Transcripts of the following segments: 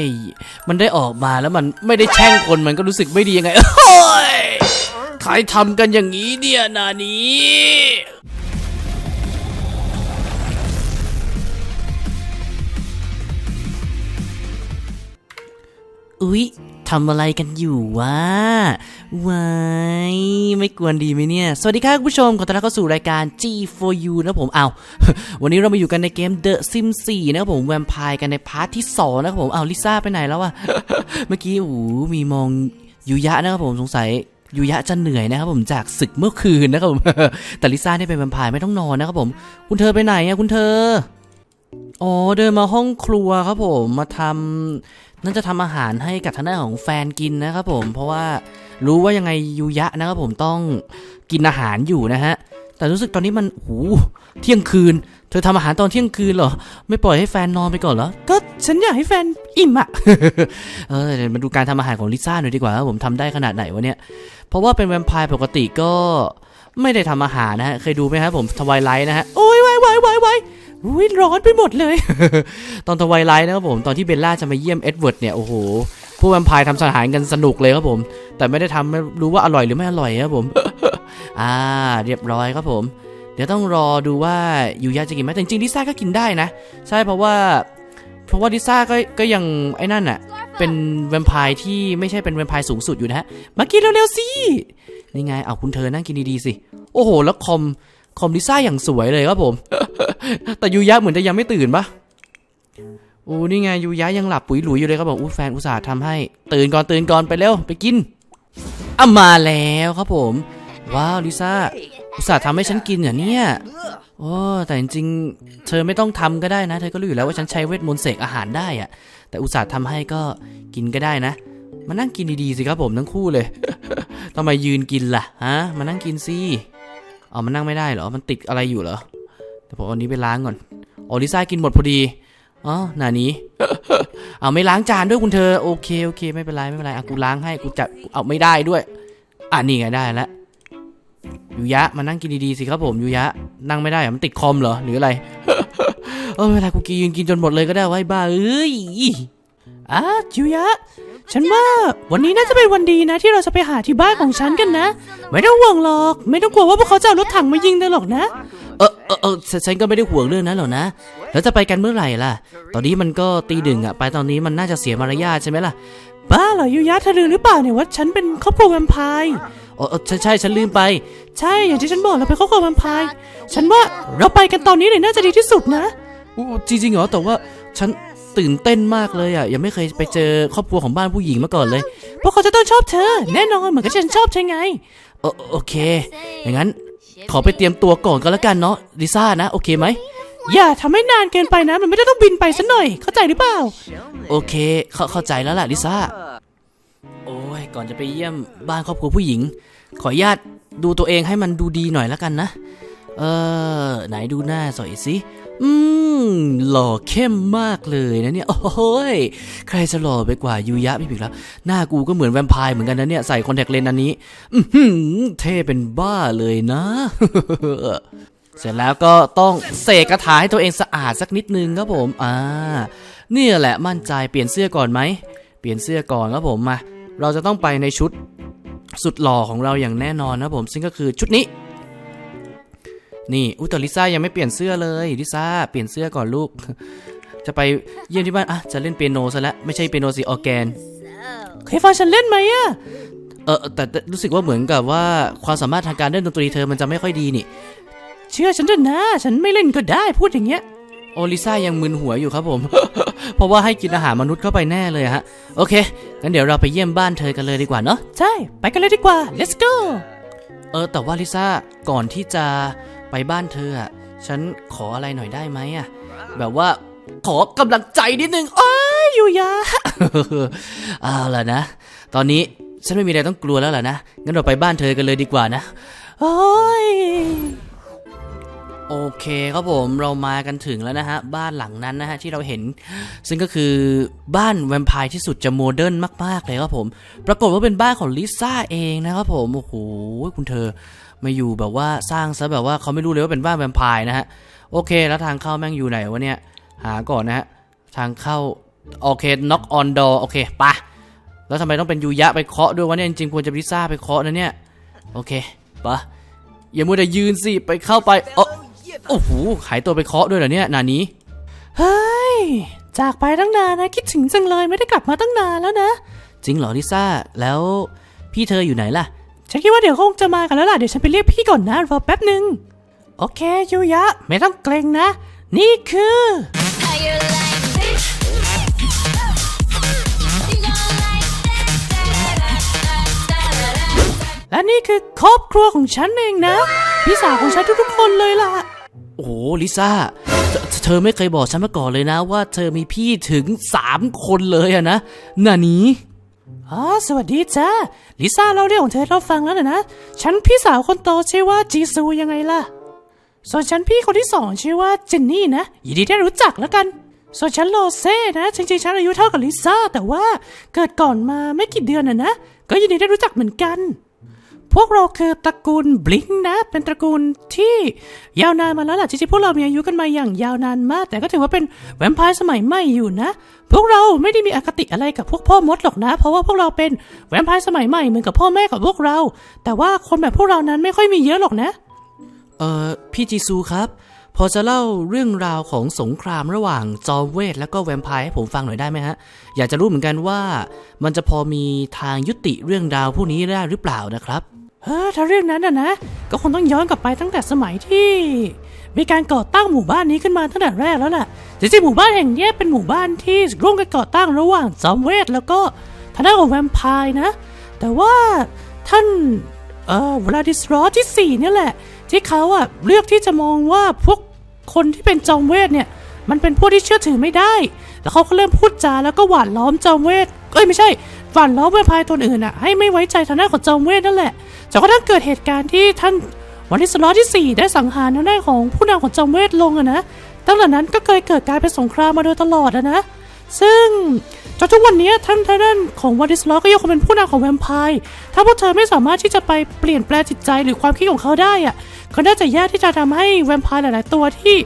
ย มันได้ออกมาแล้วมันไม่ได้แช่งคนมันก็รู้สึกไม่ดียังไงโอ้ยใครทำกันอย่างนี้เนี่ยนานี้อุ๊ยทำอะไรกันอยู่วะ วายไม่กวนดีไหมเนี่ย สวัสดีครับคุณผู้ชม ขอต้อนรับเข้าสู่รายการ G4U นะผมเอาวันนี้เรามาอยู่กันในเกม The Sims 4 นะครับผมแวมไพร์กันในพาร์ทที่ 2 นะครับผมเอาลิซ่าไปไหนแล้ววะเมื่อกี้โอ้มีมองยูยะนะครับผมสงสัยยูยะจะเหนื่อยนะครับผมจากศึกเมื่อคืนนะครับผมแต่ลิซ่าเนี่ยเป็นแวมไพร์ไม่ต้องนอนนะครับผม คุณเธอไปไหนอะคุณเธออ๋อเดินมาห้องครัวครับผมมาทำน่าจะทำอาหารให้กับทางด้านของแฟนกินนะครับผมเพราะว่า รู้ว่ายังไงยูยะนะครับผมต้องกินอาหารอยู่นะฮะ แต่รู้สึกตอนนี้มันโอ้โหเที่ยงคืน เธอทำอาหารตอนเที่ยงคืนเหรอ ไม่ปล่อยให้แฟนนอนไปก่อนเหรอ ก็ฉันอยากให้แฟนอิ่มอะเออเดี๋ยวมาดูการทำอาหารของลิซ่าหน่อยดีกว่าว่าผมทำได้ขนาดไหนวะเนี่ย เพราะว่าเป็นแวมไพร์ปกติก็ไม่ได้ทำอาหารนะฮะ เคยดูไหมครับผมทวายไลท์นะฮะ โอ้ยวายวายวายวายอุ้ยร้อนไปหมดเลย ตอนทวายไลท์นะครับผม ตอนที่เบลล่าจะมาเยี่ยมเอ็ดเวิร์ดเนี่ย โอ้โห ผู้แวมไพร์ทำอาหารกันสนุกเลยครับผม แต่ไม่ได้ทำไม่รู้ว่าอร่อยหรือไม่อร่อยครับผม อ่า เรียบร้อยครับผม เดี๋ยวต้องรอดูว่ายูยะจะกินไหมแต่จริงๆลิซ่าก็กินได้นะ ใช่เพราะว่า เพราะว่าลิซ่าก็ก็ยังไอ้นั่นอะเป็นแวมไพร์ที่ไม่ใช่เป็นแวมไพร์สูงสุดอยู่นะฮะมากินเร็วๆสินี่ไงเอาคุณเธอนั่งกินดีๆสิโอ้โห แล้วคอมคอมลิซ่าอย่างสวยเลยครับผม แต่ยูยะเหมือนจะยังไม่ตื่นปะ อู้นี่ไงยูยะยังหลับปุ๋ยหลุยอยู่เลยครับผมอู้แฟนอุตส่าห์ทำให้ ตื่นก่อนตื่นก่อนไปเร็วไปกินอะมาแล้วครับผม ว้าวลิซ่าอุตส่าห์ทำให้ฉันกินเหรอเนี่ยโอ้แต่จริงๆ เธอไม่ต้องทำก็ได้นะ เธอก็รู้อยู่แล้วว่าฉันใช้เวทมนต์เสกอาหารได้อะแต่อุตส่าห์ทำให้ก็กินก็ได้นะ มานั่งกินดีๆสิครับผมทั้งคู่เลยทำไมยืนกินล่ะฮะมานั่งกินสิอ๋อมันนั่งไม่ได้เหรอมันติดอะไรอยู่เหรอเดี๋ยวผมเอาอันนี้ไปล้างก่อนโอลิซ่ากินหมดพอดี อ๋อหนานี้ เอาไม่ล้างจานด้วยคุณเธอ โอเคโอเค ไม่เป็นไรไม่เป็นไรอะกูล้างให้กูจัดเอาไม่ได้ด้วย อะนี่ไงได้แล้วยูยะมานั่งกินดีๆสิครับผมยูยะ นั่งไม่ได้เหรอมันติดคอมเหรอหรืออะไร เออเวลากูกินยืนกินจนหมดเลยก็ได้ไว้บ้าเอ้ยอะยูยะ ฉันว่าวันนี้น่าจะเป็นวันดีนะ ที่เราจะไปหาที่บ้านของฉันกันนะ ไม่ต้องห่วงหรอก ไม่ต้องกลัวว่าพวกเขาจะเอารถถังมายิงเธอหรอกนะ ออเออเออฉันฉันก็ไม่ได้ห่วงเรื่องนั้นหรอกนะ แล้วจะไปกันเมื่อไหร่ล่ะ ตอนนี้มันก็ตีหนึ่งอะไปตอนนี้มันน่าจะเสียมารยาทใช่ไหมล่ะ บ้าเหรอยูยะเธอลืมหรือเปล่าเนี่ยว่าฉันเป็นครอบครัวแวมไพร์อ๋อเออใช่ใช่ฉันลืมไป ใช่อย่างที่ฉันบอกเราเป็นครอบครัวแวมไพร์ฉันว่าเราไปกันตอนนี้เลยน่าจะดีที่สุดนะอู้จริงๆเหรอแต่ว่าฉันตื่นเต้นมากเลยอะยังไม่เคยไปเจอครอบครัวของบ้านผู้หญิงมาก่อนเลยเพราะเขาจะต้องชอบเธอ แน่นอนเหมือนกับฉันชอบเธอไงโอโอเคอย่างนั้น ขอไปเตรียมตัวก่อนก็แล้วกันเนาะลิซ่านะ โอเคไหมอย่าทำให้นานเกินไปนะ มันไม่ได้ต้องบินไปซะหน่อย เข้าใจหรือเปล่า โอเค เข้าเข้าใจแล้วล่ะลิซ่า โอ้ย ก่อนจะไปเยี่ยมบ้านครอบครัวผู้หญิง ขออนุญาตดูตัวเองให้มันดูดีหน่อยแล้วกันนะ เออ ไหนดูหน้าสอยสิ อืม หล่อเข้มมากเลยนะเนี่ย โอ้ย ใครจะหล่อไปกว่ายูยะพี่ผิกแล้ว หน้ากูก็เหมือนแวมไพร์เหมือนกันนะเนี่ย ใส่คอนแทคเลนส์อันนี้ อือหือเท่เป็นบ้าเลยนะ เสร็จแล้วก็ต้องเสกกระถาให้ตัวเองสะอาดสักนิดนึงครับผม อ่า เนี่ยแหละมั่นใจเปลี่ยนเสื้อก่อนไหม เปลี่ยนเสื้อก่อนครับผมมา เราจะต้องไปในชุดสุดหล่อของเราอย่างแน่นอนนะผม ซึ่งก็คือชุดนี้ นี่อุยแตลิซ่ายังไม่เปลี่ยนเสื้อเลยลิซ่าเปลี่ยนเสื้อก่อนลูก จะไปเยี่ยมที่บ้านอะจะเล่นเปียโนซะแล้วไม่ใช่เปียโนสิออร์แกนเคยฟังฉันเล่นไหมอะเออแต่แต่รู้สึกว่าเหมือนกับว่าความสามารถทางการเล่นดนตรีเธอมันจะไม่ค่อยดีนี่ เชื่อฉันเถอะนะ ฉันไม่เล่นก็ได้พูดอย่างเงี้ยโอลิซ่ายังมึนหัวอยู่ครับผม เพราะว่าให้กินอาหารมนุษย์เข้าไปแน่เลยฮะ โอเค งั้นเดี๋ยวเราไปเยี่ยมบ้านเธอกันเลยดีกว่าเนาะ ใช่ ไปกันเลยดีกว่า let's go เออ แต่ว่าลิซ่า ก่อนที่จะ ไปบ้านเธออะฉันขออะไรหน่อยได้ไหมอะแบบว่าขอกำลังใจนิดนึงอ้ายอยู่ยาเอาล่ะนะ ตอนนี้ฉันไม่มีอะไรต้องกลัวแล้วล่ะนะ งั้นเราไปบ้านเธอกันเลยดีกว่านะโอ้ยโอเคครับผมเรามากันถึงแล้วนะฮะ บ้านหลังนั้นนะฮะที่เราเห็น ซึ่งก็คือบ้านแวมไพร์ที่สุดจะโมเดิร์นมาก ๆ เลยครับผม ปรากฏว่าเป็นบ้านของลิซ่าเองนะครับผม โอ้โหคุณเธอ มาอยู่แบบว่าสร้างซะแบบว่าเขาไม่รู้เลยว่าเป็นบ้านแวมไพร์นะฮะโอเค แล้วทางเข้าแม่งอยู่ไหนวะเนี่ยหาก่อนนะฮะทางเข้าโอเค knock on door โอเคไปะแล้วทำไมต้องเป็นยูยะไปเคาะด้วยวะเนี่ยจริงๆควรจะลิซ่าไปเคาะนะเนี่ยโอเคไปะอย่ามัวแต่ยืนสิไปเข้าไปเอ้อโอ้โหหายตัวไปเคาะด้วยเหรอเนี่ยนานี้เฮ้ยจากไปตั้งนานนะคิดถึงจังเลยไม่ได้กลับมาตั้งนานแล้วนะ จริงเหรอลิซ่าแล้วพี่เธออยู่ไหนล่ะ ฉันคิดว่าเดี๋ยวคงจะมากันแล้วล่ะ เดี๋ยวฉันไปเรียกพี่ก่อนนะ รอแป๊บหนึ่งโอเคยูยะ ไม่ต้องเกรงนะ นี่คือ และนี่คือครอบครัวของฉันเองนะ พี่สาวของฉันทุกๆคนเลยล่ะ โอ้โหลิซ่าเธอเธอไม่เคยบอกฉันมาก่อนเลยนะ ว่าเธอมีพี่ถึงสามคนเลยอะนะนานี้ อ๋อ สวัสดีจ้าลิซ่าเราเรื่องของเธอเราฟังแล้วนะนะ ฉันพี่สาวคนโตชื่อว่าจีซูยังไงล่ะ ส่วนฉันพี่คนที่สองชื่อว่าเจนนี่นะ ยินดีได้รู้จักแล้วกัน ส่วนฉันโรเซ่นะ จริงๆฉันอายุเท่ากับลิซ่าแต่ว่าเกิดก่อนมาไม่กี่เดือนน่ะนะ ก็ยินดีได้รู้จักเหมือนกัน พวกเราคือตระกูลบลิงนะ เป็นตระกูลที่ยาวนานมาแล้วล่ะจริงๆพวกเรามีอายุกันมาอย่างยาวนานมาก แต่ก็ถือว่าเป็นแวมไพร์สมัยใหม่อยู่นะ พวกเราไม่ได้มีอคติอะไรกับพวกพ่อมดหรอกนะ เพราะว่าพวกเราเป็นแวมไพร์สมัยใหม่เหมือนกับพ่อแม่ของพวกเรา แต่ว่าคนแบบพวกเรานั้นไม่ค่อยมีเยอะหรอกนะ เอ่อพี่จีซูครับ พอจะเล่าเรื่องราวของสงครามระหว่างจอมเวทและก็แวมไพร์ให้ผมฟังหน่อยได้ไหมฮะ อยากจะรู้เหมือนกันว่า มันจะพอมีทางยุติเรื่องราวพวกนี้ได้หรือเปล่านะครับ เออถ้าเรื่องนั้นนะนะ ก็คงต้องย้อนกลับไปตั้งแต่สมัยที่ มีการก่อตั้งหมู่บ้านนี้ขึ้นมาตั้งแต่แรกแล้วล่ะจริงๆหมู่บ้านแห่งนี้เป็นหมู่บ้านที่ร่วมกันก่อตั้งระหว่างจอมเวทแล้วก็ทางด้านของแวมไพร์นะ แต่ว่าท่านเอ่อวลาดิสรอที่สี่เนี่ยแหละ ที่เขาอะเลือกที่จะมองว่าพวกคนที่เป็นจอมเวทเนี่ย มันเป็นพวกที่เชื่อถือไม่ได้ แล้วเขาก็เริ่มพูดจาแล้วก็หวานล้อมจอมเวทเอ้ยไม่ใช่ หวานล้อมแวมไพร์ตนอื่นอะให้ไม่ไว้ใจทางด้านของจอมเวทนั่นแหละจนกระทั่งเกิดเหตุการณ์ที่ท่านวันที่สลอตที่ 4 ได้สังหารทางด้านของผู้นำของจอมเวทลงอะนะตั้งแต่นั้นก็เคยเกิดการเป็นสงครามมาโดยตลอดอะนะ ซึ่งจนทุกวันนี้ท่านทางด้านของวันดิสลอก็ยังคงเป็นผู้นำของแวมไพร์ ถ้าพวกเธอไม่สามารถที่จะไปเปลี่ยนแปลงจิตใจหรือความคิดของเขาได้อะก็น่าจะยากที่จะทำให้แวมไพร์หลาย ๆ ตัวที่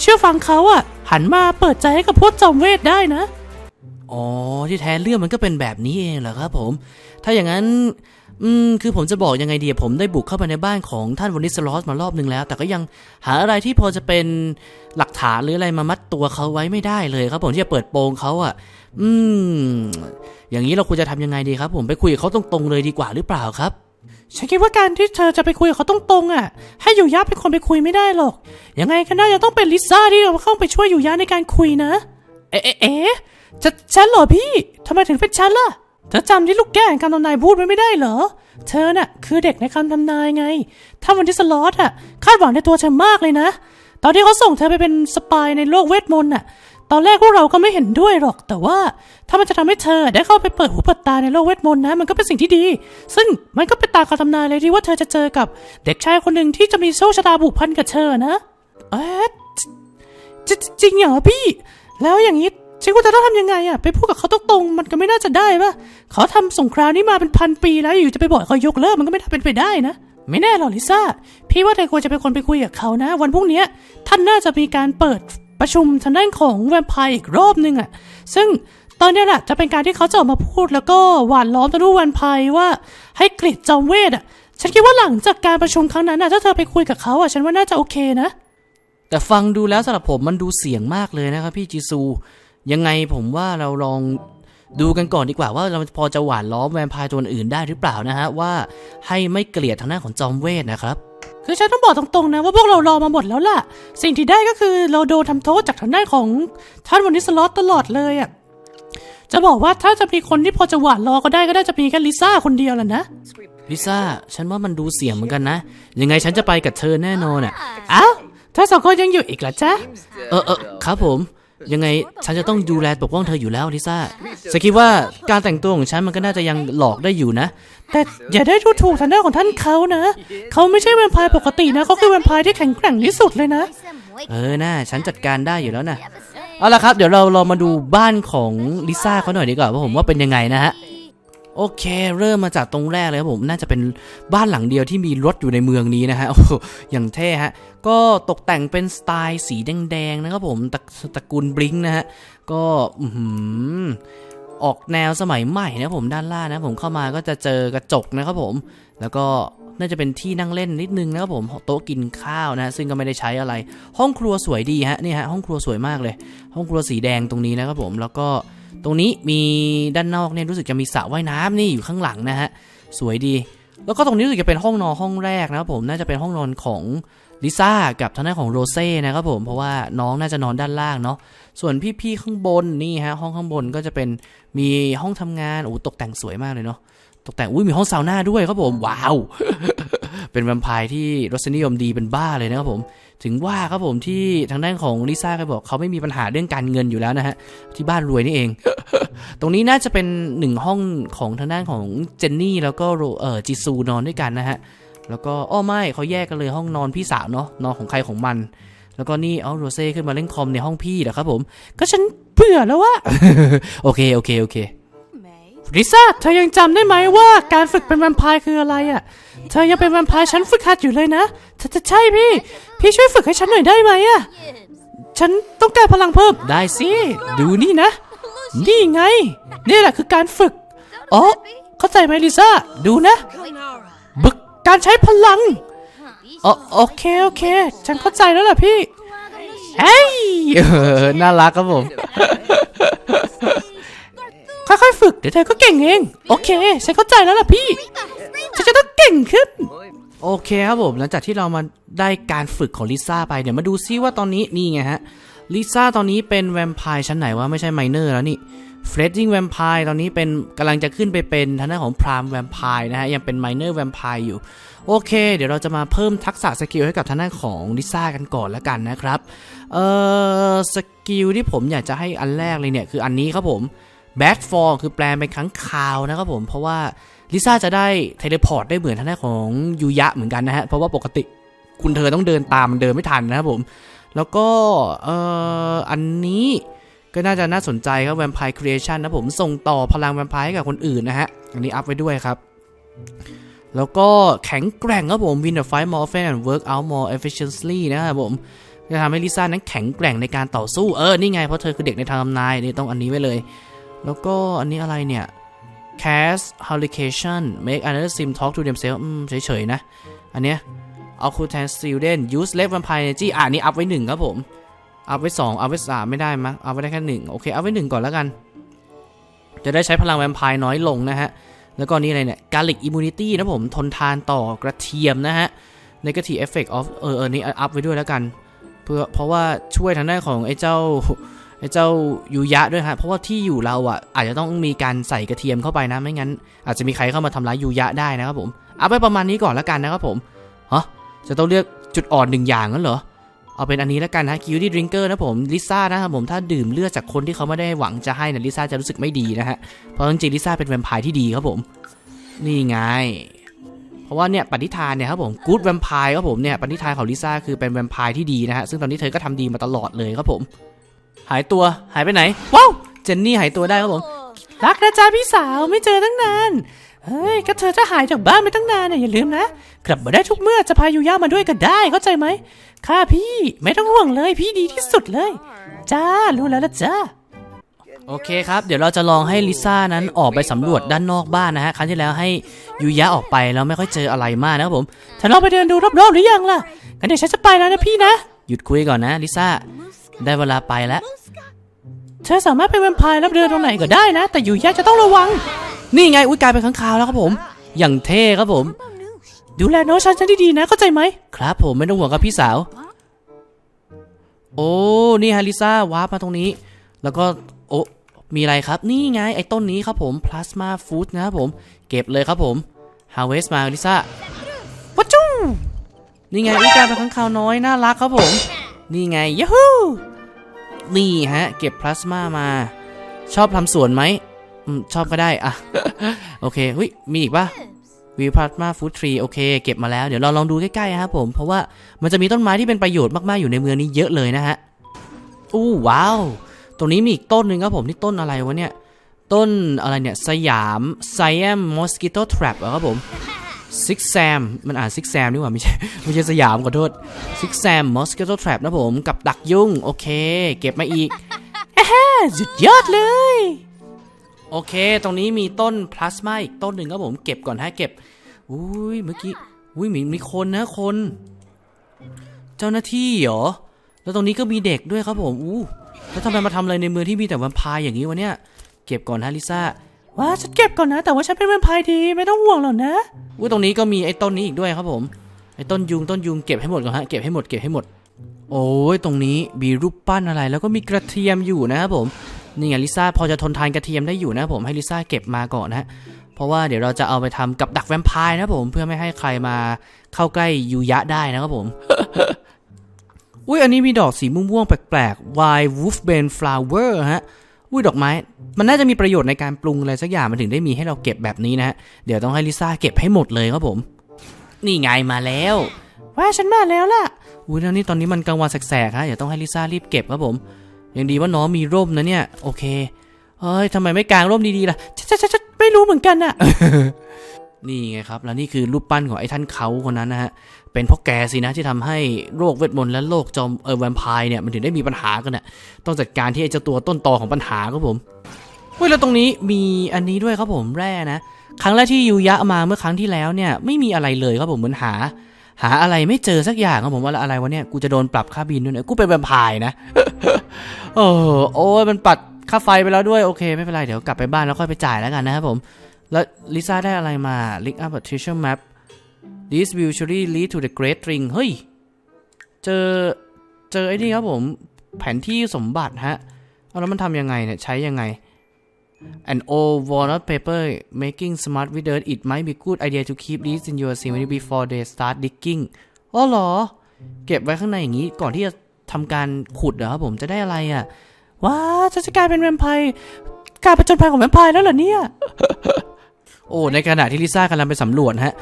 เชื่อฟังเขาอะหันมาเปิดใจให้กับพวกจอมเวทได้นะ อ๋อ ที่แท้เรื่องมันก็เป็นแบบนี้เองเหรอครับผม ถ้าอย่างนั้น อืม คือผมจะบอกยังไงดีผมได้บุกเข้าไปในบ้านของท่านวานิสลอสมารอบนึงแล้ว แต่ก็ยังหาอะไรที่พอจะเป็นหลักฐานหรืออะไรมามัดตัวเขาไว้ไม่ได้เลยครับผมที่จะเปิดโปงเขาอะ อืม อย่างนี้เราควรจะทำยังไงดีครับ ผมไปคุยกับเขาตรงๆเลยดีกว่าหรือเปล่าครับฉันคิดว่าการที่เธอจะไปคุยกับเขาตรงๆอะ ให้อยู่ยะเป็นคนไปคุยไม่ได้หรอก ยังไงก็น่าจะต้องเป็นลิซ่าที่เราเข้าไปช่วยอยู่ยะในการคุยนะ เอ๊ะเอ๊ะเอ๊ะ จะฉันเหรอพี่ทำไมถึงเป็นฉันล่ะเธอจำที่ลูกแก้แห่งคำทำนายพูดไว้ไม่ได้เหรอ เธอน่ะคือเด็กในคำทำนายไง ถ้าวันที่สล็อตอะคาดหวังในตัวเธอมากเลยนะ ตอนที่เขาส่งเธอไปเป็นสปายในโลกเวทมนต์น่ะ ตอนแรกพวกเราก็ไม่เห็นด้วยหรอก แต่ว่าถ้ามันจะทำให้เธอได้เข้าไปเปิดหูเปิดตาในโลกเวทมนต์นะ มันก็เป็นสิ่งที่ดี ซึ่งมันก็เป็นตาคำทำนายเลยที่ว่าเธอจะเจอกับเด็กชายคนหนึ่งที่จะมีโชคชะตาผูกพันกับเธอนะ เอ๊ะจริงเหรอพี่ แล้วอย่างนี้ ฉันก็จะต้องทำยังไงอะไปพูดกับเขาตรงๆมันก็ไม่น่าจะได้ปะเขาทำสงครามนี้มาเป็นพันปีแล้วอยู่จะไปบอกเขายกเลิกมันก็ไม่น่าเป็นไปได้นะ ไม่แน่หรอกลิซ่า พี่ว่าเธอควรจะเป็นคนไปคุยกับเขานะ วันพรุ่งนี้ท่านน่าจะมีการเปิดประชุมทางด้านของแวมไพร์อีกรอบนึงอะซึ่งตอนนี้แหละจะเป็นการที่เขาจะออกมาพูด แล้วก็หวานล้อมตะลุแวมไพร์ว่าให้กลีดจอมเวทอะฉันคิดว่าหลังจากการประชุมครั้งนั้นอะถ้าเธอไปคุยกับเขาอะฉันว่าน่าจะโอเคนะ แต่ฟังดูแล้วสำหรับผมมันดูเสี่ยงมากเลยนะครับพี่จีซู ยังไงผมว่าเราลองดูกันก่อนดีกว่าว่าเราพอจะหวานล้อมแวมไพร์ตัวอื่นได้หรือเปล่านะฮะว่าให้ไม่เกลียดทางด้านของจอมเวทนะครับคือฉันต้องบอกตรงๆนะว่าพวกเรารอมาหมดแล้วล่ะ สิ่งที่ได้ก็คือเราโดนทำโทษจากทางด้านของท่านวันนิสลอตตลอดเลยอะจะบอกว่าถ้าจะมีคนที่พอจะหวานรอก็ได้ก็น่าจะมีแค่ลิซ่าคนเดียวแหละนะลิซ่าฉันว่ามันดูเสี่ยงเหมือนกันนะ ยังไงฉันจะไปกับเธอแน่นอนอะเอ้าถ้าสองคนยังอยู่อีกเหรอจ๊ะเออเออครับผม ยังไงฉันจะต้องดูแลปกป้องเธออยู่แล้วลิซ่าฉันคิดว่าการแต่งตัวของฉันมันก็น่าจะยังหลอกได้อยู่นะ แต่อย่าได้ดูถูกทางด้านของท่านเขานะ เขาไม่ใช่แวมไพร์ปกตินะเขาคือแวมไพร์ที่แข็งแกร่งที่สุดเลยนะ เออน่าฉันจัดการได้อยู่แล้วนะเอาละครับ เดี๋ยวเราเรามาดูบ้านของลิซ่าเขาหน่อยดีกว่าว่าผมว่าเป็นยังไงนะฮะ โอเค เริ่มมาจากตรงแรกเลยครับผมน่าจะเป็นบ้านหลังเดียวที่มีรถอยู่ในเมืองนี้นะฮะโอ้อย่างเท่ฮะ ก็ตกแต่งเป็นสไตล์สีแดงๆนะครับผมตระตระกูลบลิงก์นะฮะ ก็อื้ออออกแนวสมัยใหม่นะผมด้านล่างนะผมเข้ามาก็จะเจอกระจกนะครับผม แล้วก็น่าจะเป็นที่นั่งเล่นนิดนึงนะครับผมโต๊ะกินข้าวนะซึ่งก็ไม่ได้ใช้อะไร ห้องครัวสวยดีฮะนี่ฮะห้องครัวสวยมากเลย ห้องครัวสีแดงตรงนี้นะครับผมแล้วก็ ตรงนี้มีด้านนอกเนี่ยรู้สึกจะมีสระว่ายน้ำนี่อยู่ข้างหลังนะฮะสวยดี แล้วก็ตรงนี้รู้สึกจะเป็นห้องนอนห้องแรกนะครับผมน่าจะเป็นห้องนอนของลิซ่ากับทางด้านของโรเซ่นะครับผมเพราะว่าน้องน่าจะนอนด้านล่างเนาะส่วนพี่ๆข้างบนนี่ฮะห้องข้างบนก็จะเป็นมีห้องทำงานโอ้ตกแต่งสวยมากเลยเนาะตกแต่งอุ้ยมีห้องซาวน่าด้วยครับผมว้าว เป็นแวมไพร์ที่รสนิยมดีเป็นบ้าเลยนะครับผม ถึงว่าครับผมที่ทางด้านของลิซ่าก็บอกเขาไม่มีปัญหาเรื่องการเงินอยู่แล้วนะฮะที่บ้านรวยนี่เอง ตรงนี้น่าจะเป็นหนึ่งห้องของทางด้านของเจนนี่แล้วก็โรเออจิซูนอนด้วยกันนะฮะแล้วก็อ้อไม่เขาแยกกันเลยห้องนอนพี่สาวเนาะนอนของใครของมัน แล้วก็นี่เอาโรเซ่ขึ้นมาเล่นคอมในห้องพี่เหรอครับผม ก็ฉันเบื่อแล้วว่าโอเคโอเคโอเคลิซ่าเธอยังจำได้ไหมว่าการฝึกเป็นแวมไพร์คืออะไรอะ เธอยังเป็นแวมไพร์ฉันฝึกหัดอยู่เลยนะเธอจะใช่พี่ พี่ช่วยฝึกให้ฉันหน่อยได้ไหมอะฉันต้องการพลังเพิ่ม ได้สิ ดูนี่นะ นี่ไง นี่แหละคือการฝึก อ๋อ เข้าใจไหมลิซ่า ดูนะบึกการใช้พลังอ๋อโอเค โอเค ฉันเข้าใจแล้วล่ะพี่ เฮ้ยเออน่ารักครับผม ค่อยๆฝึกเดี๋ยวเธอก็เก่งเอง โอเคฉันเข้าใจแล้วล่ะพี่ฉันจะต้องเก่งขึ้น โอเคครับผมหลังจากที่เรามาได้การฝึกของลิซ่าไปเดี๋ยวมาดูซิว่าตอนนี้นี่ไงฮะลิซ่าตอนนี้เป็นแวมไพร์ชั้นไหนวะไม่ใช่ไมเนอร์แล้วนี่เฟรดดิ้งแวมไพร์ตอนนี้เป็นกำลังจะขึ้นไปเป็นทางด้านของพรามแวมไพร์นะฮะยังเป็นไมเนอร์แวมไพร์อยู่โอเค เดี๋ยวเราจะมาเพิ่มทักษะสกิลให้กับทางด้านของลิซ่ากันก่อนแล้วกันนะครับเอ่อสกิลที่ผมอยากจะให้อันแรกเลยเนี่ยคืออันนี้ครับผม แบทฟอร์คือแปลงเป็นครั้งคราวนะครับผมเพราะว่าลิซ่าจะได้เทเลพอร์ตได้เหมือนทางด้านของยูยะเหมือนกันนะฮะ เพราะว่าปกติคุณเธอต้องเดินตามมันเดินไม่ทันนะครับผม แล้วก็เอ่ออันนี้ก็น่าจะน่าสนใจครับ Vampire Creation นะผมส่งต่อพลังแวมไพร์ให้กับคนอื่นนะฮะ อันนี้อัพไว้ด้วยครับ แล้วก็แข็งแกร่งครับผม Win the fight more often and work out more efficiently นะครับผมจะทำให้ลิซ่านั้นแข็งแกร่งในการต่อสู้เออนี่ไงเพราะเธอคือเด็กในทางทำนายนี่ต้องอันนี้ไว้เลย แล้วก็อันนี้อะไรเนี่ย cast h u r r i c a t i o n make another sim talk to themselves เฉยๆนะ อันเนี้ย occultant student use left vampire energy อ่านี่อัพไว้หนึ่งครับผม อัพไว้สองอัพไว้สามไม่ได้มั้งอัพไว้ได้แค่หนึ่งโอเคอัพไว้หนึ่งก่อนแล้วกัน จะได้ใช้พลังแวมไพร์น้อยลงนะฮะ แล้วก็นี่อะไรเนี่ย garlic immunity นะผมทนทานต่อกระเทียมนะฮะ negative effect of เออเออนี่อัพไว้ด้วยแล้วกัน เพื่อเพราะว่าช่วยทางด้านของไอ้เจ้า ไอ้เจ้ายูยะด้วยฮะเพราะว่าที่อยู่เราอะ อาจจะต้องมีการใส่กระเทียมเข้าไปนะไม่งั้น อาจจะมีใครเข้ามาทำร้ายยูยะได้นะครับผมเอาไปประมาณนี้ก่อนแล้วกันนะครับผมฮะจะต้องเลือกจุดอ่อนหนึ่งอย่างนั้นเหรอเอาเป็นอันนี้แล้วกันฮะคิวดี้ดริงเกอร์นะผมลิซ่านะครับผมถ้าดื่มเลือดจากคนที่เขาไม่ได้หวังจะให้นี่ยลิซ่าจะรู้สึกไม่ดีนะฮะเพราะจริงๆลิซ่าเป็นแวมไพร์ที่ดีครับผม นี่ไง เพราะว่าเนี่ยปณิธานเนี่ยครับผมกู๊ดแวมไพร์ครับผมเนี่ยปณิธานของลิซ่าคือเป็นแวมไพร์ที่ดีนะฮะซึ่งตอนนี้เธอก็ทำดีมาตลอดเลยครับผม หายตัวหายไปไหน ว้าว เจนนี่หายตัวได้ครับผม รักนะจ๊ะพี่สาวไม่เจอตั้งนาน เฮ้ยก็เธอจะหายจากบ้านไปตั้งนานน่ะอย่าลืมนะ กลับมาได้ทุกเมื่อจะพายูย่ามาด้วยก็ได้เข้าใจไหมข้าพี่ไม่ต้องห่วงเลยพี่ดีที่สุดเลย จ้ารู้แล้วละจ้าโอเคครับ เดี๋ยวเราจะลองให้ลิซ่านั้นออกไปสำรวจด้านนอกบ้านนะฮะ ครั้งที่แล้วให้ยูยะออกไปแล้วไม่ค่อยเจออะไรมากนะครับผมเธอลองไปเดินดูรอบๆหรือยังล่ะงั้นเดี๋ยวฉันจะไปแล้วนะพี่นะ หยุดคุยก่อนนะลิซ่า ได้เวลาไปแล้ว เธอสามารถเป็นแวมไพร์แล้วเดินตรงไหนก็ได้นะ แต่ยูย่าจะต้องระวัง นี่ไงอุ้ยกลายเป็นข้างคาวแล้วครับผม อย่างเท่ครับผม ดูแลน้องฉันฉันดีๆนะเข้าใจไหมครับ ผมไม่ต้องห่วงครับพี่สาว โอ้นี่ฮะลิซ่าวาร์ปมาตรงนี้ แล้วก็โอ้มีอะไรครับ นี่ไงไอ้ต้นนี้ครับผมพลาสมาฟู้ดนะครับผม เก็บเลยครับผมฮาเวสมาลิซ่าวัจูนี่ไงอุ้ยกลายเป็นข้างคาวน้อยน่ารักครับผม นี่ไงยะฮูนี่ฮะ เก็บพลาสมามา ชอบทำสวนไหมชอบก็ได้อะโอเคเฮ้ยมีอีกปะวิวพลาสมาฟูดทรีโอเคเก็บมาแล้ว เดี๋ยวเราลองดูใกล้ๆนะครับผม เพราะว่ามันจะมีต้นไม้ที่เป็นประโยชน์มากๆอยู่ในเมืองนี้เยอะเลยนะฮะอู้ว้าว ตรงนี้มีอีกต้นหนึ่งครับผมนี่ต้นอะไรวะเนี่ย ต้นอะไรเนี่ย สยามไซแอมมอสกิโตทรัพครับผม ซิกแซมมันอ่านซิกแซมนี่หว่าไม่ใช่ไม่ใช่สยามขอโทษซิกแซมมอสกิโตทรัพนะผมกับดักยุงโอเค เก็บมาอีกสุดยอดเลย โอเค ตรงนี้มีต้นพลาสมาอีกต้นหนึ่งครับผมเก็บก่อนฮะเก็บอุ้ยเมื่อกี้อุ้ยมีมีคนนะคน เจ้าหน้าที่เหรอแล้วตรงนี้ก็มีเด็กด้วยครับผมอู้แล้วทำไมมาทำอะไรในเมืองที่มีแต่แวมไพร์อย่างนี้วะเนี่ยเก็บก่อนฮะลิซ่า ว่าฉันเก็บก่อนนะ แต่ว่าฉันเป็นแวมไพร์ดีไม่ต้องห่วงหรอกนะอุ้ยตรงนี้ก็มีไอ้ต้นนี้อีกด้วยครับผมไอ้ต้นยุงต้นยุงเก็บให้หมดก่อนฮะเก็บให้หมดเก็บให้หมด โอ้ยตรงนี้มีรูปปั้นอะไร แล้วก็มีกระเทียมอยู่นะครับผมนี่ไงลิซ่าพอจะทนทานกระเทียมได้อยู่นะผมให้ลิซ่าเก็บมาก่อนนะเพราะว่าเดี๋ยวเราจะเอาไปทำกับดักแวมไพร์นะผมเพื่อไม่ให้ใครมาเข้าใกล้ยูยะได้นะครับผมอุ้ยอันนี้มีดอกสีม่วงๆแปลกๆ Wild Wolfbane Flower ฮะ อุ้ยดอกไม้ มันน่าจะมีประโยชน์ในการปรุงอะไรสักอย่างมันถึงได้มีให้เราเก็บแบบนี้นะฮะ เดี๋ยวต้องให้ลิซ่าเก็บให้หมดเลยครับผม นี่ไงมาแล้วว่าฉันมาแล้วล่ะอุ้ยแล้วนี่ตอนนี้มันกลางวันแสกๆฮะเดี๋ยวต้องให้ลิซ่ารีบเก็บครับผมยังดีว่าน้องมีร่มนะเนี่ย โอเคเฮ้ยทำไมไม่กางร่มดีๆล่ะฉันฉันฉันฉันไม่รู้เหมือนกันอะ นี่ไงครับ แล้วนี่คือรูปปั้นของไอ้ท่านเขาคนนั้นนะฮะ เป็นเพราะแกสินะที่ทำให้โรคเวทมนต์และโรคจอมเออแวมไพร์เนี่ยมันถึงได้มีปัญหากันน่ะต้องจัดการที่ไอ้เจ้าตัวต้นตอของปัญหาครับผมเฮ้ยแล้วตรงนี้มีอันนี้ด้วยครับผมแร่นะ ครั้งแรกที่ยูยะมาเมื่อครั้งที่แล้วเนี่ยไม่มีอะไรเลยครับผมเหมือนหา หาอะไรไม่เจอสักอย่างครับผมว่าอะไรวะเนี่ยกูจะโดนปรับค่าบินด้วยนี่ยกูเป็นแวมไพร์นะโอ้โอ้ยมันปัดค่าไฟไปแล้วด้วยโอเค ไม่เป็นไรเดี๋ยวกลับไปบ้านแล้วค่อยไปจ่ายแล้วกันนะครับผม แล้วลิซ่าได้อะไรมา link up a treasure map this will surely lead to the great ring เฮ้ย เจอ เจอไอ้นี่ครับผม แผนที่สมบัติฮะ เอาแล้วมันทำยังไงเนี่ย ใช้ยังไง an old walnut paper making smart with dirt it might be good idea to keep these in your inventory before they start digging อ๋อเหรอ เก็บไว้ข้างในอย่างนี้ก่อนที่จะทำการขุดเหรอครับผมจะได้อะไรอะว้าฉันจะกลายเป็นแวมไพร์การผจญภัยของแวมไพร์แล้วเหรอเนี่ย โอ้ในขณะที่ลิซ่ากำลังไปสำรวจฮะ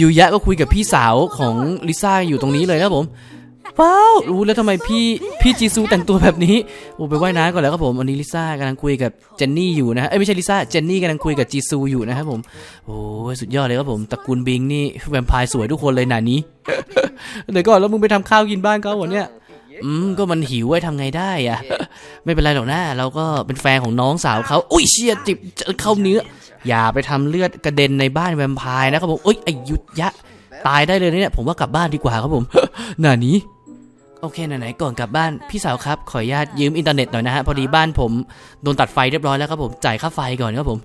ยูยะก็คุยกับพี่สาวของลิซ่าอยู่ตรงนี้เลยนะครับผมว้าวรู้แล้วทำไมพี่พี่จีซูแต่งตัวแบบนี้โอ้ไปว่ายน้ำก่อนแล้วครับผมวันนี้ลิซ่ากำลังคุยกับเจนนี่อยู่นะฮะเอ้ยไม่ใช่ลิซ่าเจนนี่กำลังคุยกับจีซูอยู่นะครับผมโอ้สุดยอดเลยครับผมตระกูลบิงนี่แวมไพร์สวยทุกคนเลยหนานี้เดี๋ยวก่อนแล้วมึงไปทำข้าวกินบ้านเขาเหรอเนี่ยอืมก็มันหิวไว้ทำไงได้อะไม่เป็นไรหรอกนะเราก็เป็นแฟนของน้องสาวเขาอุ้ยเชี่ยจิบเข้าเนื้อ อย่าไปทำเลือดกระเด็นในบ้านแวมไพร์นะครับผมเอ้ยไอายุทยะ ตายได้เลยนะเนี่ยผมว่ากลับบ้านดีกว่าครับผมหน่านี้โอเคไหนๆก่อนกลับบ้านพี่สาวครับ ขออนุญาตยืมอินเทอร์เน็ตหน่อยนะฮะพอดีบ้านผมโดนตัดไฟเรียบร้อยแล้วครับผมจ่ายค่าไฟก่อนครับผม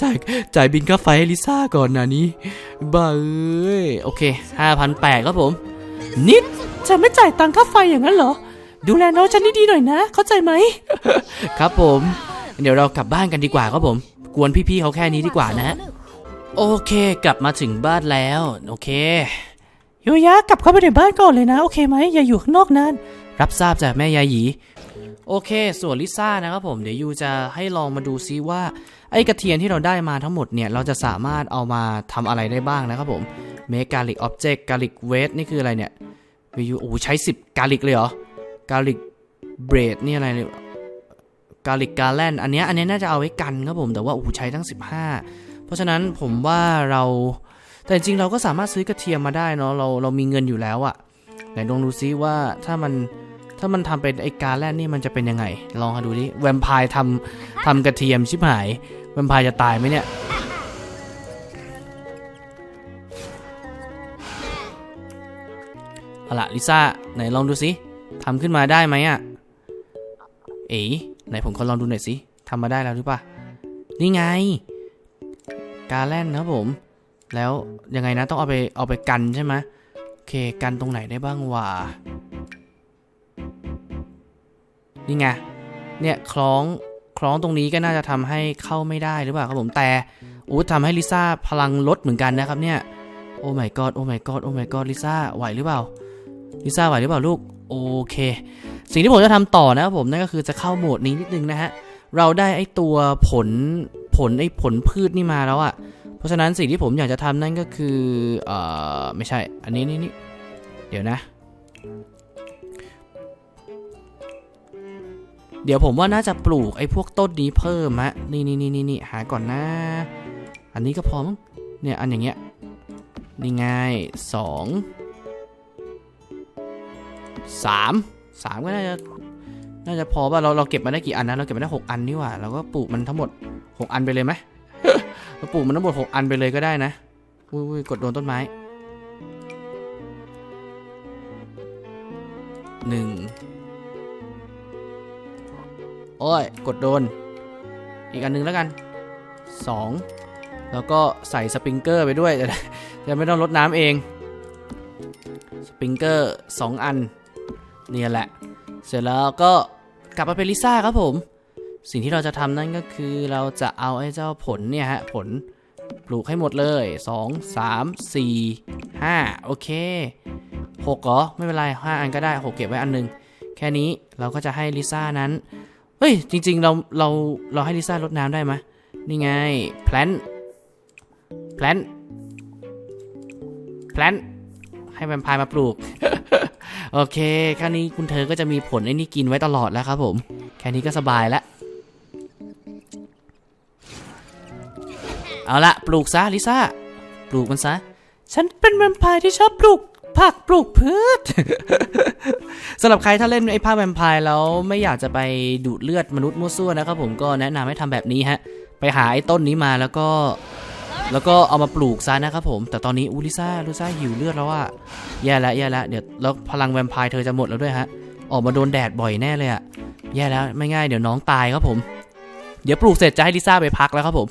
จ่ายจ่ายบินค่าไฟให้ลิซ่าก่อนนะนี้บ้าเอ้ยโอเคห้าพันแปดครับผม นิดจะไม่จ่ายตังค่าไฟอย่างนั้นเหรอ ดูแลน้องฉันดีๆหน่อยนะ เข้าใจไหม ครับผม เดี๋ยวเรากลับบ้านกันดีกว่าครับผม กวนพี่ๆเขาแค่นี้ดีกว่านะฮะโอเค กลับมาถึงบ้านแล้ว โอเคยูยะกลับเข้าไปในบ้านก่อนเลยนะ โอเคไหมอย่าอยู่ข้างนอกนานรับทราบจากแม่ยาหยีโอเค ส่วนลิซ่านะครับผมเดี๋ยวยูจะให้ลองมาดูซิว่า ไอ้กระเทียมที่เราได้มาทั้งหมดเนี่ย เราจะสามารถเอามาทำอะไรได้บ้างนะครับผม Make garlic object garlic weight นี่คืออะไรเนี่ยวิวโอ้โหใช้ 10 garlic เลยเหรอ garlic bread นี่อะไรเนี่ย garlic garlic อันนี้อันนี้น่าจะเอาไว้กันครับผมแต่ว่าโอ้ใช้ทั้ง 15 เพราะฉะนั้นผมว่าเราแต่จริงเราก็สามารถซื้อกระเทียมมาได้เนาะเราเรามีเงินอยู่แล้วอะไหนลองดูซิว่าถ้ามันถ้ามันทำเป็นไอ้กาแลนนี่มันจะเป็นยังไง ลองมาดูดิแวมไพร์ทำทำกระเทียมชิบหายแวมไพร์จะตายไหมเนี่ยเอาล่ะลิซ่าไหนลองดูสิทำขึ้นมาได้ไหมอะเอ๋ ไหนผมขอลองดูหน่อยสิทำมาได้แล้วหรือเปล่านี่ไง กาแล่นนะครับผม แล้วยังไงนะต้องเอาไปเอาไปกันใช่ไหมโอเคกันตรงไหนได้บ้างวะนี่ไง เนี่ยคล้องคล้องตรงนี้ก็น่าจะทำให้เข้าไม่ได้หรือเปล่าครับผมแต่อู้ทำให้ลิซ่าพลังลดเหมือนกันนะครับเนี่ยโอ้ my god โอ้ my god โอ้ my god ลิซ่าไหวหรือเปล่าลิซ่าไหวหรือเปล่าลูกโอเค สิ่งที่ผมจะทำต่อนะครับผมนั่นก็คือจะเข้าโหมดนี้นิดนึงนะฮะเราได้ไอตัวผลผลไอผลพืชนี่มาแล้วอะเพราะฉะนั้นสิ่งที่ผมอยากจะทำนั่นก็คือเอ่อไม่ใช่ อันนี้นี่นี่เดี๋ยวนะ เดี๋ยวผมว่าน่าจะปลูกไอ้พวกต้นนี้เพิ่มฮะนี่นี่นี่นี่นี่หาก่อนนะ อันนี้ก็พอมั้งเนี่ยอันอย่างเงี้ยนี่ไงสองสาม สามก็น่าจะน่าจะพอป่ะเราเราเก็บมาได้กี่อันนะเราเก็บมาได้หกอันนี่หว่าเราก็ปลูกมันทั้งหมดหกอันไปเลยไหมเราปลูกมันทั้งหมดหกอันไปเลยก็ได้นะอุ้ยอุ้ยกดโดนต้นไม้หนึ่งโอ้ย กดโดน อีกอันหนึงแล้วกันสองแล้วก็ใส่สปริงเกอร์ไปด้วยจะได้จะไม่ต้องรดน้ำเอง สปริงเกอร์สองอัน เนี่ยแหละ เสร็จแล้วก็กลับมาเป็นลิซ่าครับผม สิ่งที่เราจะทำนั่นก็คือเราจะเอาไอ้เจ้าผลเนี่ยฮะ ผลปลูกให้หมดเลย 2 3 4 5 โอเค6เหรอ ไม่เป็นไร 5 อันก็ได้ 6 เก็บไว้อันหนึง แค่นี้เราก็จะให้ลิซ่านั้น เฮ้ย จริง ๆ เรา เรา เราให้ลิซ่ารดน้ำได้ไหมนี่ไง แพลน แพลน แพลน ให้แวมไพร์มาปลูก โอเคแค่นี้คุณเธอก็จะมีผลไอ้นี่กินไว้ตลอดแล้วครับผม แค่นี้ก็สบายแล้วเอาละปลูกซะลิซ่า ปลูกมันซะ ฉันเป็นแวมไพร์ที่ชอบปลูกผักปลูกพืชสำหรับใครถ้าเล่นไอ้ภาพแวมไพร์แล้วไม่อยากจะไปดูดเลือดมนุษย์มั่วซั่วนะครับผมก็แนะนำให้ทำแบบนี้ฮะ ไปหาไอ้ต้นนี้มาแล้วก็ แล้วก็เอามาปลูกซะนะครับผม แต่ตอนนี้อูลิซ่าลูซ่าหิวเลือดแล้วอะแย่แล้วแย่แล้วเดี๋ยวแล้วพลังแวมไพร์เธอจะหมดแล้วด้วยฮะ ออกมาโดนแดดบ่อยแน่เลยอะแย่แล้วไม่ง่ายเดี๋ยวน้องตายครับผม เดี๋ยวปลูกเสร็จจะให้ลิซ่าไปพักแล้วครับผม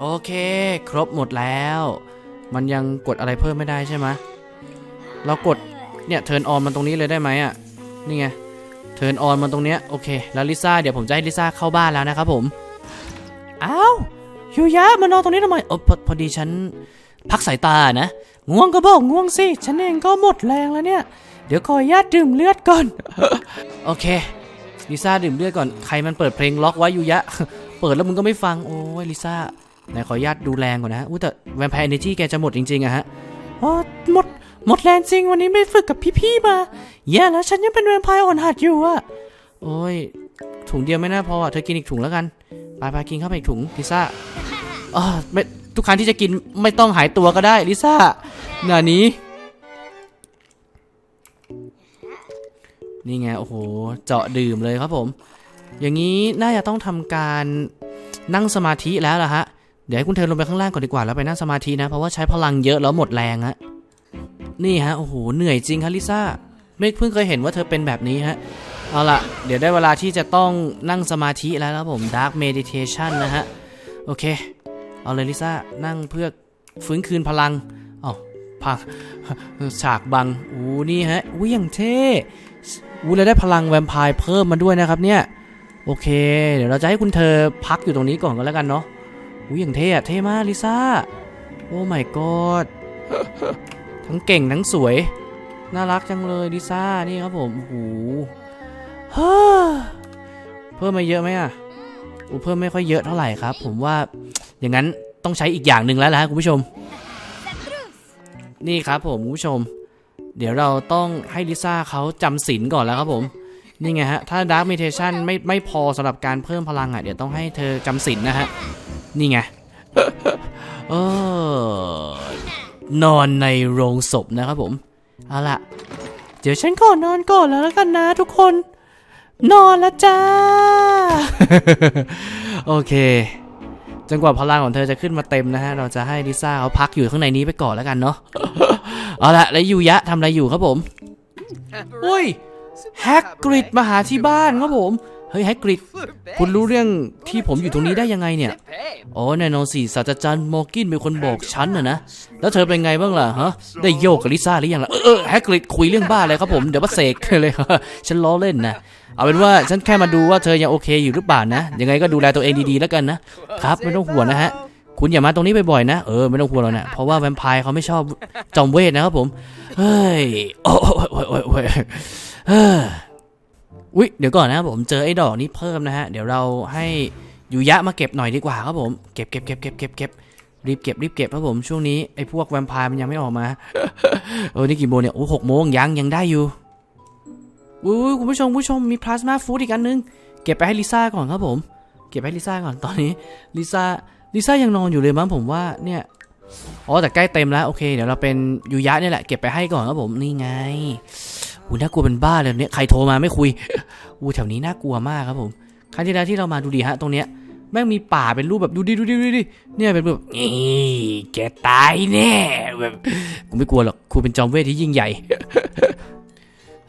โอเค ครบหมดแล้ว มันยังกดอะไรเพิ่มไม่ได้ใช่ไหมเรากดเนี่ยเทิร์นออนมันตรงนี้เลยได้ไหมอะนี่ไงเทิร์นออนมันตรงเนี้ยโอเค แล้วลิซ่าเดี๋ยวผมจะให้ลิซ่าเข้าบ้านแล้วนะครับผม ยูยะมานอนตรงนี้ทำไมเออพอพอดีฉันพักสายตานะ ง่วงก็บอกง่วงสิ ฉันเองก็หมดแรงแล้วเนี่ย เดี๋ยวขออนุญาตดื่มเลือดก่อน โอเค ลิซ่าดื่มเลือดก่อน ใครมันเปิดเพลงล็อกไว้อยู่ยะ เปิดแล้วมึงก็ไม่ฟัง โอ้ยลิซ่า ไหนขออนุญาตดูแรงก่อนนะอุ้ยแต่แวมไพร์เอเนจีแกจะหมดจริงๆอะฮะอ๋อหมด หมดแรงจริง วันนี้ไม่ฝึกกับพี่ๆมา แย่แล้วฉันยังเป็นแวมไพร์อ่อนหัดอยู่อะโอ้ย ถุงเดียวไม่น่าพออะเธอกินอีกถุงแล้วกัน ไปไปกินเข้าไปอีกถุงลิซ่าอ๋อไม่ทุกครั้งที่จะกินไม่ต้องหายตัวก็ได้ลิซ่าหน้านี้ นี่ไงโอ้โหเจาะดื่มเลยครับผม อย่างนี้น่าจะต้องทำการนั่งสมาธิแล้วล่ะฮะเดี๋ยวให้คุณเธอลงไปข้างล่างก่อนดีกว่าแล้วไปนั่งสมาธินะ เพราะว่าใช้พลังเยอะแล้วหมดแรงฮะนี่ฮะโอ้โหเหนื่อยจริงครับลิซ่าไม่เพิ่งเคยเห็นว่าเธอเป็นแบบนี้ฮะ เอาล่ะเดี๋ยวได้เวลาที่จะต้องนั่งสมาธิแล้วครับผม Dark Meditation นะฮะ โอเค เอาเลยลิซ่า นั่งเพื่อฟื้นคืนพลังอ๋อพังฉากบังอู้นี่ฮะอู้อย่างเท่อู้แล้วได้พลังแวมไพร์เพิ่มมาด้วยนะครับเนี่ย โอเค เดี๋ยวเราจะให้คุณเธอพักอยู่ตรงนี้ก่อนก็แล้วกันเนาะอู้อย่างเท่อะเท่มากลิซ่า โอ้ my god ทั้งเก่งทั้งสวย น่ารักจังเลยลิซ่า นี่ครับผมโอ้โห ฮ่าเพิ่มมาเยอะไหมอะอูเพิ่มไม่ค่อยเยอะเท่าไหร่ครับ ผมว่าอย่างนั้นต้องใช้อีกอย่างหนึ่งแล้วล่ะคุณผู้ชม นี่ครับผมคุณผู้ชม เดี๋ยวเราต้องให้ลิซ่าเขาจำศีลก่อนแล้วครับผมนี่ไงฮะ ถ้า Dark Meditation ไม่ไม่พอสำหรับการเพิ่มพลังอะ เดี๋ยวต้องให้เธอจำศีลนะฮะ นี่ไงเออนอนในโรงศพนะครับผม เอาล่ะ เดี๋ยวฉันขอนอนก่อนแล้วแล้วกันนะทุกคน นอนแล้วจ้า โอเค จนกว่าพลังของเธอจะขึ้นมาเต็มนะฮะ เราจะให้ลิซ่าเขาพักอยู่ข้างในนี้ไปก่อนแล้วกันเนาะ เอาละแล้วยูยะทำอะไรอยู่ครับผม อุ้ยแฮกกริดมาหาที่บ้านครับผม เฮ้ยแฮกกริดคุณรู้เรื่องที่ผมอยู่ตรงนี้ได้ยังไงเนี่ย อ๋อแน่นอนสิศาสตราจารย์มอร์กินเป็นคนบอกฉันนะนะ แล้วเธอเป็นไงบ้างล่ะฮะ ได้โยกกับลิซ่าหรือยังล่ะ เออเออแฮกกริดคุยเรื่องบ้าอะไรครับผม เดี๋ยวมาเสกเลยฉันล้อเล่นนะ เอาเป็นว่าฉันแค่มาดูว่าเธอยังโอเคอยู่หรือเปล่านะ ยังไงก็ดูแลตัวเองดีๆแล้วกันนะ ครับไม่ต้องห่วงนะฮะ คุณอย่ามาตรงนี้บ่อยๆนะ เออไม่ต้องห่วงหรอกนะ เพราะว่าแวมไพร์เขาไม่ชอบจอมเวทนะครับผม เฮ้ย โอ้ยโอ้ยโอ้ยโอุ๊ยเดี๋ยวก่อนนะผมเจอไอ้ดอกนี้เพิ่มนะฮะเดี๋ยวเราให้ยูยะมาเก็บหน่อยดีกว่าครับผมเก็บเก็บเก็บเก็บเก็บเก็บรีบเก็บรีบเก็บครับผมช่วงนี้ไอ้พวกแวมไพร์มันยังไม่ออกมาเออนี่กี่โมงเนี่ยโอ้หกโมงยังยังได้อยู่อุ้ยคุณผู้ชมคุณผู้ชมมีพลาสมาฟูดอีกอันนึงเก็บไปให้ลิซ่าก่อนครับผม เก็บให้ลิซ่าก่อนตอนนี้ลิซ่าลิซ่ายังนอนอยู่เลยมั้งผมว่าเนี่ยอ๋อแต่ใกล้เต็มแล้วโอเคเดี๋ยวเราเป็นยูยะเนี่ยแหละเก็บไปให้ก่อนครับผมนี่ไง อูน่ากลัวเป็นบ้าเลยเนี่ยใครโทรมาไม่คุยอูแถวนี้น่ากลัวมากครับผมครั้งที่แล้วที่เรามาดูดีฮะตรงเนี้ยแม่งมีป่าเป็นรูปแบบดูดิดูดิดูดิเนี่ยเป็นแบบนี่แกตายแน่แบบกูไม่กลัวหรอกครูเป็นจอมเวทที่ยิ่งใหญ่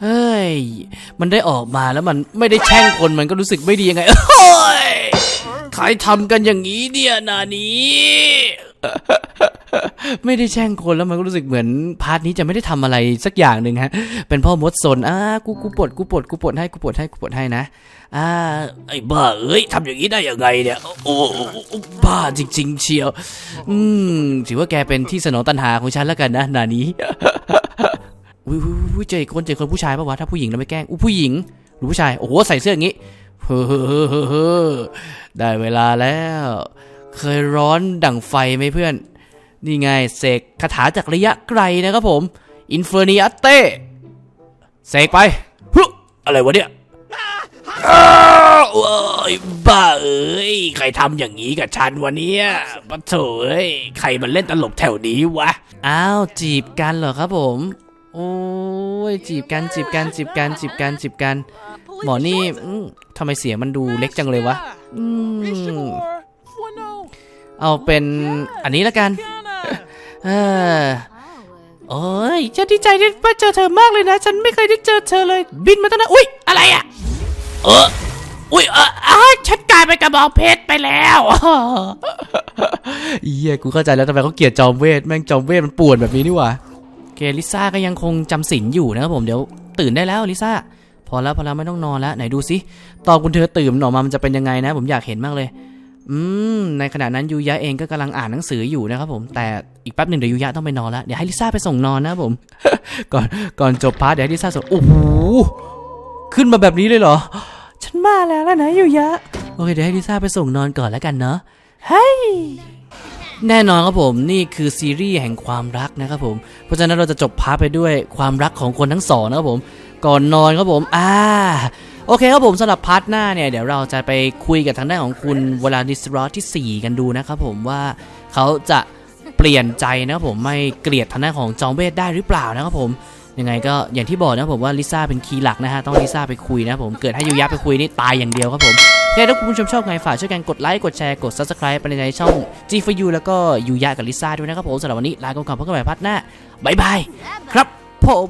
เฮ้ยมันได้ออกมาแล้วมันไม่ได้แช่งคนมันก็รู้สึกไม่ดียังไงโอ้ยใครทำกันอย่างนี้เนี่ยนานี้ ไม่ได้แช่งคนแล้วมันก็รู้สึกเหมือนพาร์ทนี้จะไม่ได้ทำอะไรสักอย่างหนึ่งฮะ เป็นพ่อมดสนอ่ากูกูปลดกูปลดกูปลดให้กูปลดให้กูปลดให้นะอ่าไอ้บ้าเอ้ยทำอย่างนี้ได้ยังไงเนี่ย โอ้บ้าจริง ๆ เชียว อืมถือว่าแกเป็นที่สนองตัณหาของฉันแล้วกันนะนานี้อุ้ยอุ้ยอุ้ยเจอคนเจอคนผู้ชายปะวะถ้าผู้หญิงเราไม่แกล้งอุ้ผู้หญิงหรือผู้ชายโอ้โหใส่เสื้ออย่างงี้เฮ้เฮ้เฮ้อเฮ้อเฮ้อได้เวลาแล้ว เคยร้อนดั่งไฟไหมเพื่อน นี่ไงเสกคาถาจากระยะไกลนะครับผมอินเฟอร์นิอัตเต้เสกไปฮึอะไรวะเนี่ยอ้าวโอ้ยบ้าเอ้ยใครทำอย่างนี้กับฉันวะเนี่ยปะโถเอ้ยใครมันเล่นตลกแถวนี้วะ อ้าวจีบกันเหรอครับผม โอ้ยจีบกันจีบกันจีบกันจีบกันจีบกัน หมอนี่ทำไมเสียงมันดูเล็กจังเลยวะอืมเอาเป็นอันนี้ละกัน เออโอ้ยฉันดีใจที่มาเจอเธอมากเลยนะ ฉันไม่เคยได้เจอเธอเลย บินมาตั้งนานอุ้ยอะไรอะ เอออุ้ยเอออ้าวฉันกลายเป็นกระบอกเพชรไปแล้วเฮียกูเข้าใจแล้วทำไมเขาเกลียดจอมเวทแม่งจอมเวทมันป่วนแบบนี้นี่หว่าโอเคลิซ่าก็ยังคงจำศีลอยู่นะครับผมเดี๋ยวตื่นได้แล้วลิซ่าพอแล้วพอแล้วไม่ต้องนอนแล้วไหนดูสิตอนคุณเธอตื่นออกมามันจะเป็นยังไงนะ ผมอยากเห็นมากเลย อืม ในขณะนั้นยูยะเองก็กำลังอ่านหนังสืออยู่นะครับผม แต่อีกแป๊บหนึ่งเดี๋ยวยูยะต้องไปนอนแล้ว เดี๋ยวให้ลิซ่าไปส่งนอนนะผม ก่อนก่อนจบพาร์ทเดี๋ยวให้ลิซ่าส่งโอ้โห ขึ้นมาแบบนี้เลยเหรอ ฉันมาแล้วแล้วนะยูยะ โอเคเดี๋ยวให้ลิซ่าไปส่งนอนก่อนแล้วกันเนาะ เฮ้ยแน่นอนครับผมนี่คือซีรีส์แห่งความรักนะครับผมเพราะฉะนั้นเราจะจบพาร์ทไปด้วยความรักของคนทั้งสองนะครับผม ก่อนนอนครับผม อ่า โอเคครับผมสำหรับพาร์ทหน้าเนี่ย เดี๋ยวเราจะไปคุยกับทางด้านของคุณวลาดิสรอสที่ 4 กันดูนะครับผมว่าเขาจะเปลี่ยนใจนะครับผมไม่เกลียดทางด้านของจองเวทได้หรือเปล่านะครับผมยังไงก็อย่างที่บอกนะครับผมว่าลิซ่าเป็นคีย์หลักนะฮะต้องลิซ่าไปคุยนะครับผมเกิดให้ยูยะไปคุยนี่ตายอย่างเดียวครับผมโอเคถ้าคุณผู้ชมชอบไงฝากช่วยกันกดไลค์กดแชร์กด subscribe ไปในช่อง G for You แล้วก็ยูยะกับลิซ่าด้วยนะครับผมสำหรับวันนี้ลาไปก่อนพบกันใหม่พัดหน้าบายบายครับผม